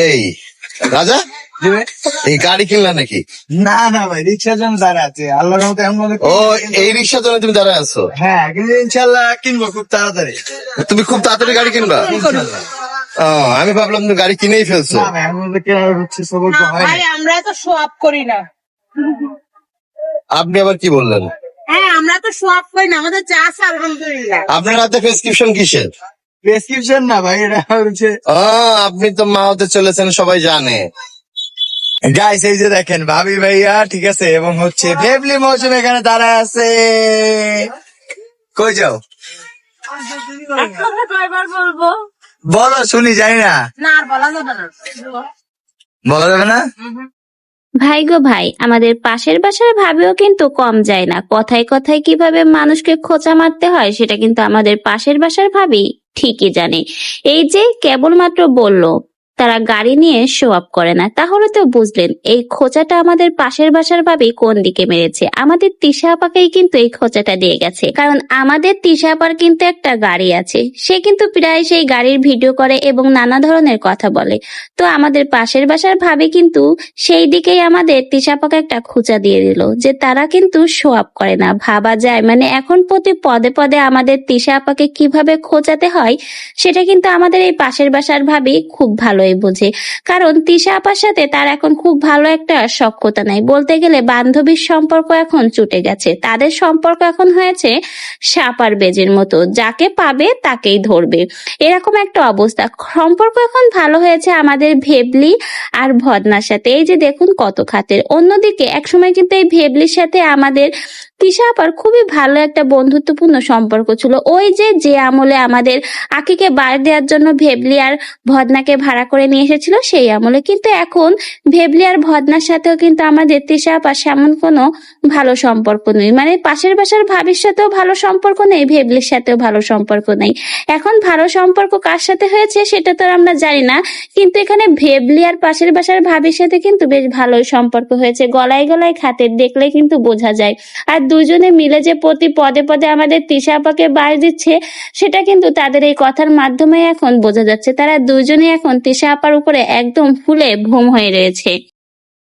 এই রাজা? এই গাড়ি কিনলা নাকি? না না ভাই রিক্সার জন্য দাঁড়া আছে আল্লাহর মতো এমন ও এই রিক্সার জন্য তুমি দাঁড়ায় আছো? হ্যাঁ কিন্তু ইনশাল্লাহ কিনবো খুব তাড়াতাড়ি। তুমি খুব তাড়াতাড়ি গাড়ি কিনবা? ও, আমি ভাবলাম তুমি গাড়ি কিনেই ফেলছো। হয় আমরা তো শো আপ করি না। আপনি আবার কি বললেন? হ্যাঁ আমরা তো শো আপ করি না আমাদের যা আছে আলহামদুলিল্লাহ। আপনার হাতে প্রেসক্রিপশন কিসের? প্রেসক্রিপশন না ভাই এটা হচ্ছে ও, আপনি তো মা হতে চলেছেন সবাই জানে। গাইস এই যে দেখেন ভাবি ভাইয়া ঠিক আছে এবং হচ্ছে ফেবলি মৌসুম এখানে দাঁড়ায় আছে। কই যাও? বলব বলো শুনি যাই না। না বলা যাবে না। বলা যাবে না? ভাই গো ভাই আমাদের পাশের বাসার ভাবেও কিন্তু কম যায় না। কথায় কথায় কীভাবে মানুষকে খোঁচা মারতে হয় সেটা কিন্তু আমাদের পাশের বাসার ভাবি। ঠিকই জানে। এই যে কেবলমাত্র বলল তারা গাড়ি নিয়ে শো আপ করে না। তাহলে তো বুঝলেন, এই খোঁচাটা আমাদের পাশের বাসার ভাবি কোন দিকে মেরেছে? আমাদের তিশা আপাকেই কিন্তু এই খোঁচাটা দিয়ে গেছে। কারণ আমাদের তিশা আপার কিন্তু একটা গাড়ি আছে। সে কিন্তু প্রায় সেই গাড়ির ভিডিও করে এবং নানা ধরনের কথা বলে। তো আমাদের পাশের বাসার ভাবি কিন্তু সেই দিকেই আমাদের তিশাপাকে একটা খোঁচা দিয়ে দিল যে তারা কিন্তু শো আপ করে না। ভাবা যায় মানে এখন প্রতি পদে পদে আমাদের তিশা আপাকে কীভাবে খোঁচাতে হয়, সেটা কিন্তু আমাদের এই পাশের বাসার ভাবি খুব ভালোই বোঝে। কারণ তিশা আপার সাথে তার এখন খুব ভালো একটা সক্ষতা নাই। বলতে গেলে বান্ধবীর সম্পর্ক এখন চুটে গেছে। তাদের সম্পর্ক এখন হয়েছে সাপার বেজের মতো। যাকে পাবে তাকেই ধরবে। এরকম একটা অবস্থা। সম্পর্ক এখন ভালো হয়েছে আমাদের ভেবলি আর ভদনার সাথে। এই যে দেখুন কত খাতের। অন্যদিকে একসময় কিন্তু এই ভেবলির সাথে আমাদের তিশা আপার খুবই ভালো একটা বন্ধুত্বপূর্ণ সম্পর্ক ছিল। ওই যে যে আমলে আমাদের আকিকে বার দেওয়ার জন্য ভেবলি আর ভদনাকে ভাড়া করে নিয়ে এসেছিল, সেই আমলে কিন্তু এখন ভেবলি আর ভদনার সাথেও কিন্তু আমাদের তিশা আপার সেমন কোনো ভালো সম্পর্ক নেই। মানে পাশের বাসার ভাবির সাথেও ভালো সম্পর্ক নেই, ভেবলির সাথেও ভালো সম্পর্ক নেই। এখন ভালো সম্পর্ক কার সাথে হয়েছে সেটা তো আমরা জানি না, কিন্তু এখানে ভেবলি আর পাশের বাসার ভাবির সাথে কিন্তু বেশ ভালোই সম্পর্ক হয়েছে। গলায় গলায় খাতের দেখলে কিন্তু বোঝা যায়। আর দুজনে মিলে যে প্রতি পদে পদে আমাদের তিশা আপাকে দিচ্ছে, সেটা কিন্তু তাদের এই কথার মাধ্যমে এখন বোঝা যাচ্ছে। তারা দুজনে এখন তিশা আপার উপরে একদম ফুলে ভোম হয়ে রয়েছে।